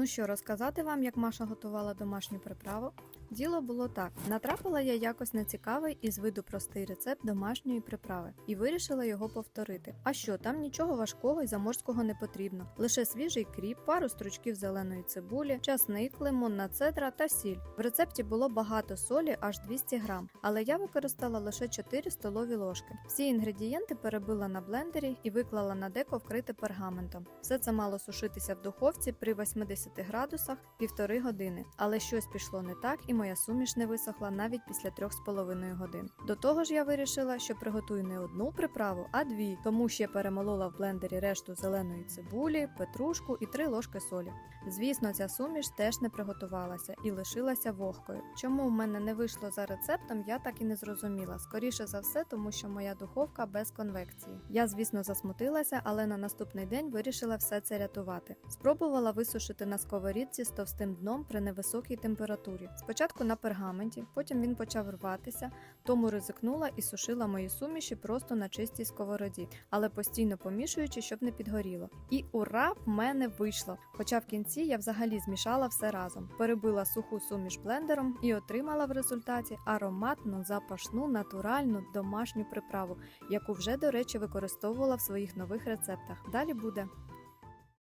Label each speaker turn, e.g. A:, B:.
A: Ну що, розказати вам, як Маша готувала домашню приправу? Діло було так: натрапила я якось на цікавий і з виду простий рецепт домашньої приправи і вирішила його повторити. А що, там нічого важкого і заморського не потрібно. Лише свіжий кріп, пару стручків зеленої цибулі, часник, лимонна цедра та сіль. В рецепті було багато солі, аж 200 грам, але я використала лише 4 столові ложки. Всі інгредієнти перебила на блендері і виклала на деко вкрите пергаментом. Все це мало сушитися в духовці при 80 градусах півтори години, але щось пішло не так, і моя суміш не висохла навіть після 3,5 годин. До того ж, я вирішила, що приготую не одну приправу, а дві, тому ще перемолола в блендері решту зеленої цибулі, петрушку і 3 ложки солі. Звісно, ця суміш теж не приготувалася і лишилася вогкою. Чому в мене не вийшло за рецептом, я так і не зрозуміла. Скоріше за все, тому що моя духовка без конвекції. Я, звісно, засмутилася, але на наступний день вирішила все це рятувати. Спробувала висушити на сковорідці з товстим дном при невисокій температурі. Спочатку на пергаменті, потім він почав рватися, тому ризикнула і сушила мої суміші просто на чистій сковороді, але постійно помішуючи, щоб не підгоріло. І ура, в мене вийшло! Хоча в кінці я взагалі змішала все разом, перебила суху суміш блендером і отримала в результаті ароматну, запашну, натуральну домашню приправу, яку вже, до речі, використовувала в своїх нових рецептах. Далі буде.